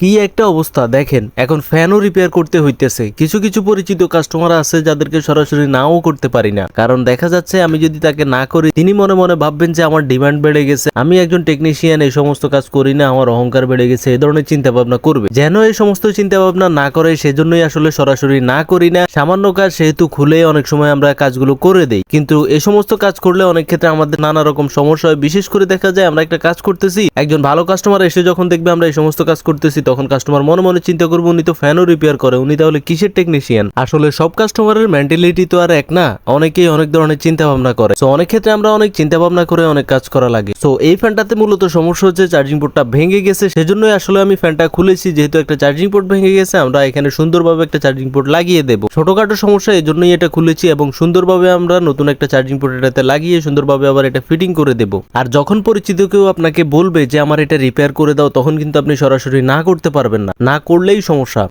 কি একটা অবস্থা, দেখেন। এখন ফ্যানও রিপেয়ার করতে হইতেছে। কিছু কিছু পরিচিত কাস্টমার আছে যাদেরকে সরাসরি নাও করতে পারি না। কারণ দেখা যাচ্ছে আমি যদি তাকে না করি, তিনি মনে মনে ভাববেন যে আমার ডিমান্ড বেড়ে গেছে। আমি একজন টেকনিশিয়ান এই সমস্ত কাজ করি না, আমার অহংকার বেড়ে গেছে, এই ধরনের চিন্তা ভাবনা করবে। যেন এই সমস্ত চিন্তা ভাবনা না করে, সেজন্যই আসলে সরাসরি না করি না। সামান্য কাজ সেহেতু খুলে অনেক সময় আমরা কাজগুলো করে দেই। কিন্তু এই সমস্ত কাজ করলে অনেক ক্ষেত্রে আমাদের নানা রকম সমস্যা হয়। বিশেষ করে দেখা যায় আমরা একটা কাজ করতেছি, একজন ভালো কাস্টমার এসে যখন দেখবে আমরা এই সমস্ত কাজ করতেছি তখন কাস্টমার মনে মনে চিন্তা করব, উনি তো ফ্যানও রিপেয়ার করে, উনি তাহলে কিসের টেকনিশিয়ান আসলে সব কাস্টমারের মেন্টালিটি তো আর এক না, অনেকেই অনেক ধরনের চিন্তা ভাবনা করে। তো অনেক ক্ষেত্রে আমরা অনেক চিন্তা ভাবনা করে অনেক কাজ করা লাগে। তো এই ফ্যানটাতে মূলত সমস্যা হচ্ছে চার্জিং পোর্টটা ভেঙে গেছে, সেজন্যই আসলে আমি ফ্যানটা খুলেছি। যেহেতু একটা চার্জিং পোর্ট ভেঙে গেছে, আমরা এখানে সুন্দরভাবে একটা চার্জিং পোর্ট লাগিয়ে দেবো। ছোটখাটো সমস্যা এই জন্যই এটা খুলেছি এবং সুন্দরভাবে আমরা নতুন একটা চার্জিং পোর্ট এটাতে লাগিয়ে সুন্দরভাবে আবার এটা ফিটিং করে দেবো। আর যখন পরিচিত কেউ আপনাকে বলবে যে, আমার এটা রিপেয়ার করে দাও তখন কিন্তু আপনি সরাসরি না করতে পারবেন না। না করলেই সমস্যা।